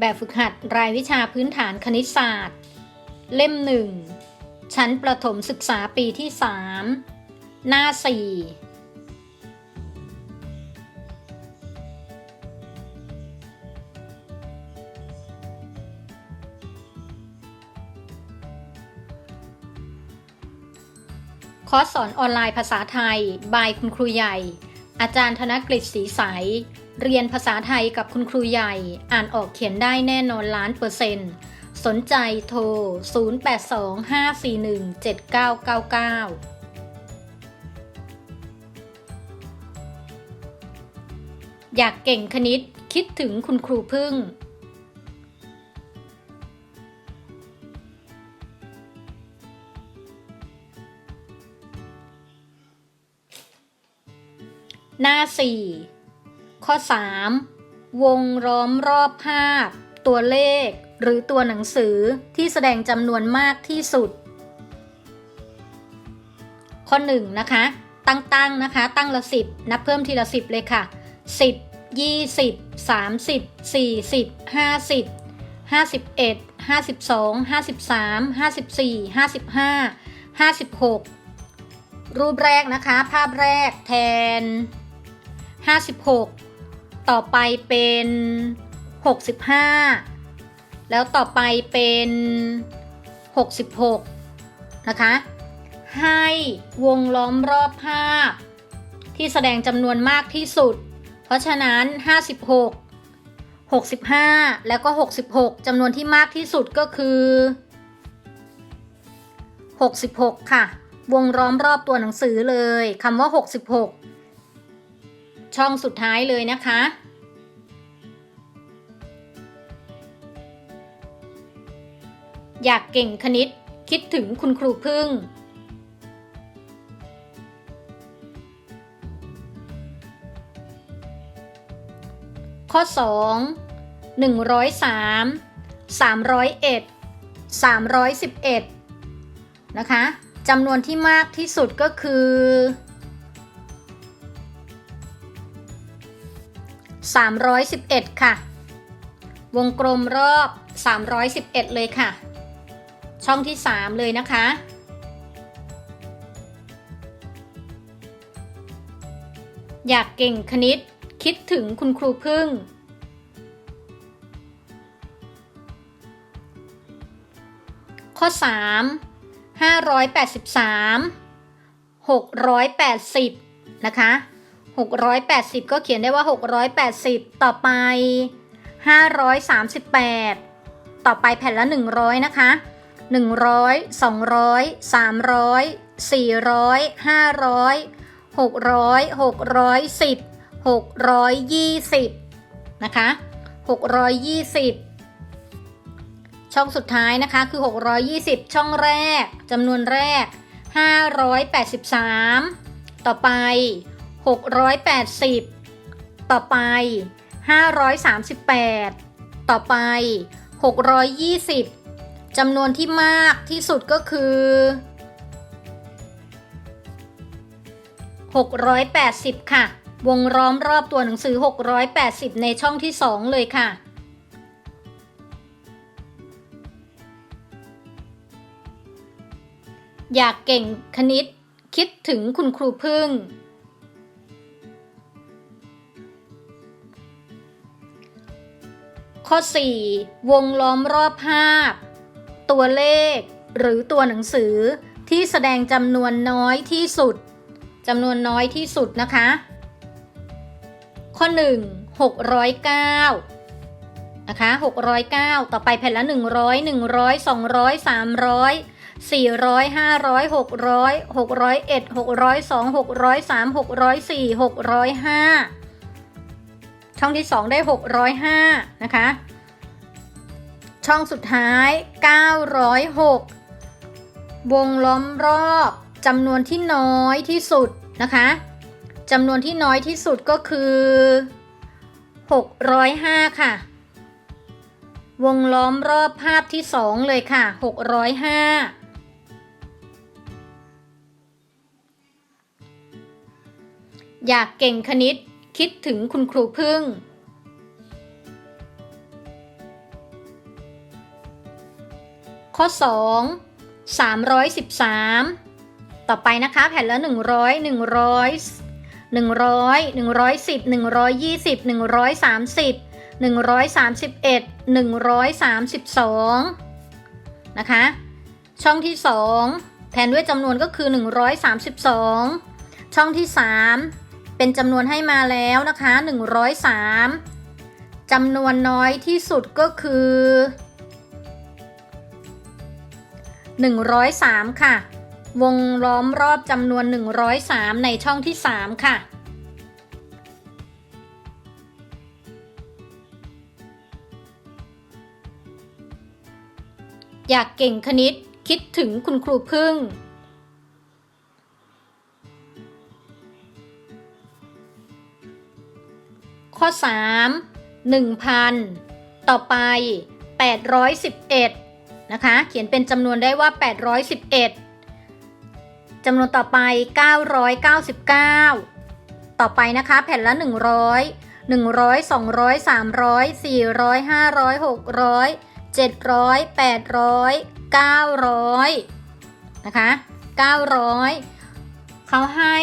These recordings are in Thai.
แบบฝึกหัดรายวิชาพื้นฐานคณิตศาสตร์ เล่มหนึ่งชั้นประถมศึกษาปีที่ 3 หน้า 4 คอร์สสอนออนไลน์ภาษาไทย บายคุณครูใหญ่ อาจารย์ธนกฤษศรีใส เรียนภาษาไทยกับคุณครูใหญ่ อ่านออกเขียนได้แน่นอนล้านเปอร์เซ็นต์สนใจโทร 0825417999อยากเก่งคณิตคิดถึงคุณครูพึ่ง หน้า4 ข้อ 3 วงล้อมรอบภาพ ตัวเลข หรือตัวหนังสือที่แสดงจำนวนมากที่สุด ข้อ 1 นะคะ ตั้งๆนะคะ ตั้งละ 10 นับเพิ่มทีละ 10 เลยค่ะ 10 20 30 40 50 51 52 53 54 55 56 รูปแรกนะคะ ภาพแรกแทน 56 ต่อไปเป็น 65 แล้วต่อไปเป็น 66 นะคะ ให้วงล้อมรอบภาพ ที่แสดงจำนวนมากที่สุด เพราะฉะนั้น 56 65 แล้วก็ 66จำนวนที่มากที่สุดก็คือ 66 ค่ะ วงล้อมรอบตัวหนังสือเลยคำว่า 66 ช่องสุดท้ายเลยนะคะ อยากเก่งคณิตคิดถึงคุณครูพึ่ง ข้อ 2 103 301 311 นะคะจำนวนที่มากที่สุดก็คือ 311 ค่ะ วงกลมรอบ 311 เลยค่ะ ช่องที่ 3 เลยนะคะ อยากเก่งคณิตคิดถึงคุณครูพึ่ง ข้อ 3 583 680 นะคะ 680 ก็เขียนได้ว่า 680 ต่อไป 538 ต่อไปแผ่นละ 100 นะคะ 100 200 300 400 500 600 610 620 นะคะ 620ช่องสุดท้ายนะคะคือ 620 ช่องแรกจำนวนแรก 583 ต่อไป 680 ต่อไป 538 ต่อไป 620 จำนวนที่มากที่สุดก็คือ 680 ค่ะ วงล้อมรอบตัวหนังสือ 680 ในช่องที่ 2 เลยค่ะอยากเก่งคณิต คิดถึงคุณครูพึ่ง ข้อ 4 วงล้อมรอบภาพ ตัวเลข หรือตัวหนังสือที่แสดงจำนวนน้อยที่สุดจำนวนน้อยที่สุดนะคะ ข้อ 1 609 นะคะ 609 ต่อไปแผ่นละ 100 100 200 300 400 500 600 601 602 603 604 605 ช่องที่ 2 ได้ 605 นะคะ ช่องสุดท้าย 906 วงล้อมรอบจำนวนที่น้อยที่สุดนะคะจำนวนที่น้อยที่สุดก็คือ 605 ค่ะ วงล้อมรอบภาพที่ 2 เลยค่ะ 605อยากเก่งคณิต คิดถึงคุณครูพึ่ง ข้อ 2 313 ต่อไปนะคะ แผ่นละ 100 100 100 100 110 120 130 131 132นะคะ ช่องที่ 2 แทนด้วยจำนวนก็คือ 132 ช่องที่ 3 เป็นจำนวนให้มาแล้วนะคะ 103จำนวนน้อยที่สุดก็คือ 103 ค่ะ วงล้อมรอบจำนวน 103 ในช่องที่ 3 ค่ะอยากเก่งคณิตคิดถึงคุณครูพึ่ง อ 3 1,000 ต่อไป 811 นะคะ เขียนเป็นจำนวนได้ว่า 811 จำนวนต่อไป 999 ต่อไปนะคะ แผ่นละ 100 100 200 300 400 500 600 700 800 900 นะคะ 900 เขาให้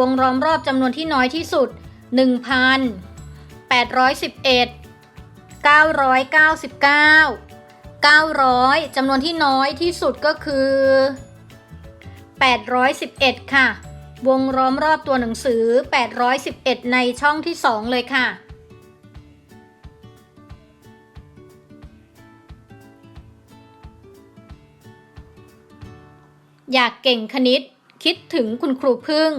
วงล้อมรอบจำนวนที่น้อยที่สุด 1,811 999 900จำนวนที่น้อยที่สุดก็คือ 811 ค่ะ วงล้อมรอบตัวหนังสือ 811 ในช่องที่ 2 เลยค่ะอยากเก่งคณิต คิดถึงคุณครูพึ่ง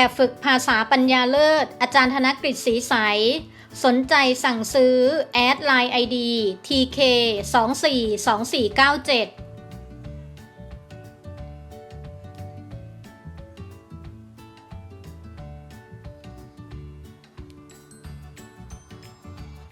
แบบฝึกภาษาปัญญาเลิศ อาจารย์ธนกฤษศรีใส สนใจสั่งซื้อ แอดไลน์ ID TK 242497